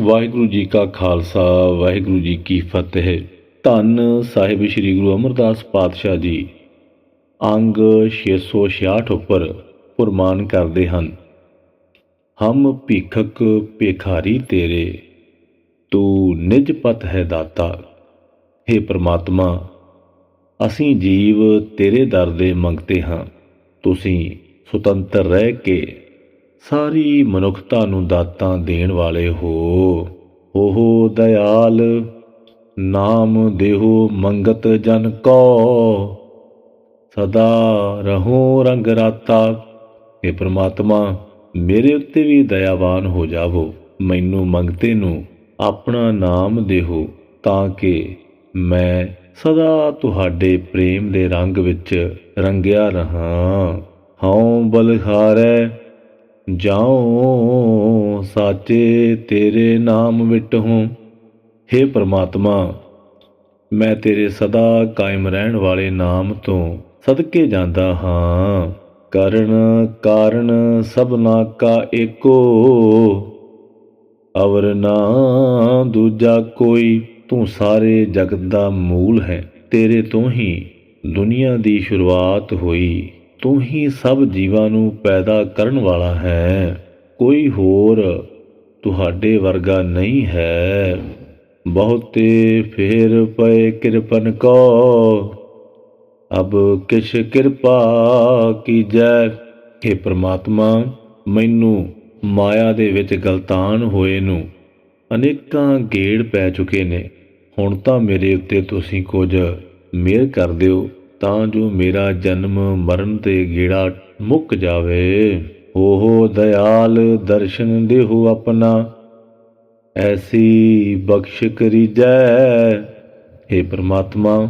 ਵਾਹਿਗੁਰੂ ਜੀ ਕਾ ਖਾਲਸਾ, ਵਾਹਿਗੁਰੂ ਜੀ ਕੀ ਫਤਿਹ। ਧੰਨ ਸਾਹਿਬ ਸ੍ਰੀ ਗੁਰੂ ਅਮਰਦਾਸ ਪਾਤਸ਼ਾਹ ਜੀ। ਅੰਗ 666 ਉੱਪਰ ਫੁਰਮਾਨ ਕਰਦੇ ਹਨ, ਹਮ ਭੀਖਕ ਭਿਖਾਰੀ ਤੇਰੇ, ਤੂੰ ਨਿਜ ਪਤ ਹੈ ਦਾਤਾ। हे ਪ੍ਰਮਾਤਮਾ, ਅਸੀਂ ਜੀਵ ਤੇਰੇ ਦਰ ਦੇ ਮੰਗਤੇ ਹਾਂ, ਤੁਸੀਂ ਸੁਤੰਤਰ ਰਹਿ ਕੇ ਸਾਰੀ ਮਨੁੱਖਤਾ ਨੂੰ ਦਾਤਾਂ ਦੇਣ ਵਾਲੇ ਹੋ। ਓਹੋ ਦਇਆਲ, ਨਾਮ ਦੇਹੋ ਮੰਗਤ ਜਨ ਕੋ। ਸਦਾ ਰਹੋ ਰੰਗ ਰਾਤਾ। हे ਪ੍ਰਮਾਤਮਾ, ਮੇਰੇ ਉੱਤੇ ਵੀ ਦਇਆਵਾਨ ਹੋ ਜਾਵੋ। ਮੈਨੂੰ ਮੰਗਤੇ ਨੂੰ ਆਪਣਾ ਨਾਮ ਦੇਹੋ, ਤਾਂ ਕਿ ਮੈਂ ਸਦਾ ਤੁਹਾਡੇ ਪ੍ਰੇਮ ਦੇ ਰੰਗ ਵਿੱਚ ਰੰਗਿਆ ਰਹਾ। ਹਉ ਬਲਹਾਰੈ ਜਾਉ ਸਾਚੇ ਤੇਰੇ ਨਾਮ ਵਿਟਹੁ हे ਪ੍ਰਮਾਤਮਾ, ਮੈਂ ਤੇਰੇ ਸਦਾ ਕਾਇਮ ਰਹਿਣ ਵਾਲੇ ਨਾਮ ਤੋਂ ਸਦਕੇ ਜਾਂਦਾ ਹਾਂ। ਕਰਨ ਕਾਰਨ ਸਭਨਾ ਕਾ ਏਕੋ, ਅਵਰ ਨਾ ਦੂਜਾ ਕੋਈ। ਤੂੰ ਸਾਰੇ ਜਗਤ ਦਾ ਮੂਲ ਹੈ, ਤੇਰੇ ਤੋਂ ਹੀ ਦੁਨੀਆ ਦੀ ਸ਼ੁਰੂਆਤ ਹੋਈ। ਤੂੰ ਹੀ ਸਭ ਜੀਵਾਂ ਨੂੰ ਪੈਦਾ ਕਰਨ ਵਾਲਾ ਹੈ। ਕੋਈ ਹੋਰ ਤੁਹਾਡੇ ਵਰਗਾ ਨਹੀਂ ਹੈ। ਬਹੁਤੇ ਫੇਰ ਪਏ ਕਿਰਪਨ ਕੋ। ਅਬ ਕਿਛ ਕਿਰਪਾ ਕੀਜੈ। हे ਪ੍ਰਮਾਤਮਾ, ਮੈਨੂੰ ਮਾਇਆ ਦੇ ਵਿੱਚ ਗਲਤਾਨ ਹੋਏ ਨੂੰ ਅਨੇਕਾਂ ਗੇੜ ਪੈ ਚੁੱਕੇ ਨੇ। ਹੁਣ ਤਾਂ ਮੇਰੇ ਉੱਤੇ ਤੁਸੀਂ ਕੁਝ ਮਿਹਰ ਕਰ ਦਿਓ। ਤਾਂ ਜੋ ਮੇਰਾ ਜਨਮ ਮਰਨ ਤੇ ਗੇੜਾ ਮੁੱਕ ਜਾਵੇ। ਉਹ ਦਇਆਲ, ਦਰਸ਼ਨ ਦੇਹੋ ਆਪਣਾ। ਐਸੀ ਬਖਸ਼ ਕਰੀਜੈ। हे ਪ੍ਰਮਾਤਮਾ,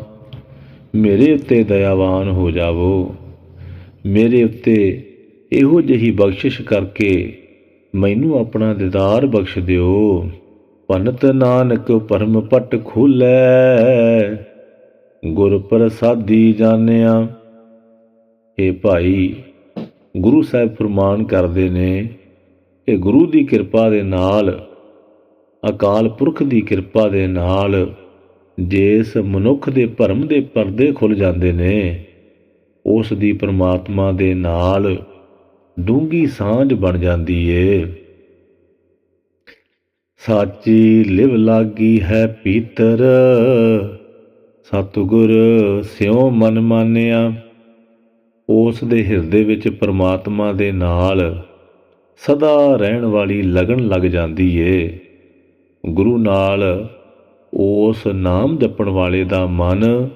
ਮੇਰੇ ਉੱਤੇ ਦਇਆਵਾਨ ਹੋ ਜਾਵੋ। ਮੇਰੇ ਉੱਤੇ ਇਹੋ ਜਿਹੀ ਬਖਸ਼ਿਸ਼ ਕਰਕੇ ਮੈਨੂੰ ਆਪਣਾ ਦੀਦਾਰ ਬਖਸ਼ ਦਿਓ। ਭਨਤ ਨਾਨਕ ਪਰਮ ਪਟ ਖੋਲੈ। ਗੁਰ ਪ੍ਰਸਾਦੀ ਜਾਣਿਆ। ਇਹ ਭਾਈ, ਗੁਰੂ ਸਾਹਿਬ ਫਰਮਾਨ ਕਰਦੇ ਨੇ ਕਿ ਗੁਰੂ ਦੀ ਕਿਰਪਾ ਦੇ ਨਾਲ, ਅਕਾਲ ਪੁਰਖ ਦੀ ਕਿਰਪਾ ਦੇ ਨਾਲ ਜਿਸ ਮਨੁੱਖ ਦੇ ਭਰਮ ਦੇ ਪਰਦੇ ਖੁੱਲ ਜਾਂਦੇ ਨੇ, ਉਸ ਦੀ ਪ੍ਰਮਾਤਮਾ ਦੇ ਨਾਲ ਡੂੰਗੀ ਸਾਂਝ ਬਣ ਜਾਂਦੀ ਏ। ਸਾਚੀ ਲਿਵ ਲਾਗੀ ਹੈ ਪੀਤਰ ਸਤਿਗੁਰ, ਸਿਉ ਮਨ ਮਾਨਿਆ। ਉਸ ਦੇ ਹਿਰਦੇ ਵਿੱਚ ਪਰਮਾਤਮਾ ਦੇ ਨਾਲ ਸਦਾ ਰਹਿਣ ਵਾਲੀ ਲਗਨ ਲੱਗ ਜਾਂਦੀ ਏ। ਗੁਰੂ ਨਾਲ ਉਸ ਨਾਮ ਜਪਣ ਵਾਲੇ ਦਾ ਮਨ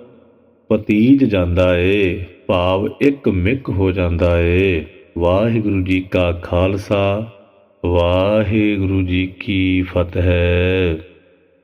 ਪਤੀਜ ਜਾਂਦਾ ਏ, ਭਾਵ ਇੱਕ ਮਿਕ ਹੋ ਜਾਂਦਾ ਏ। ਵਾਹਿਗੁਰੂ ਜੀ ਕਾ ਖਾਲਸਾ, ਵਾਹਿਗੁਰੂ ਜੀ ਕੀ ਫਤਿਹ।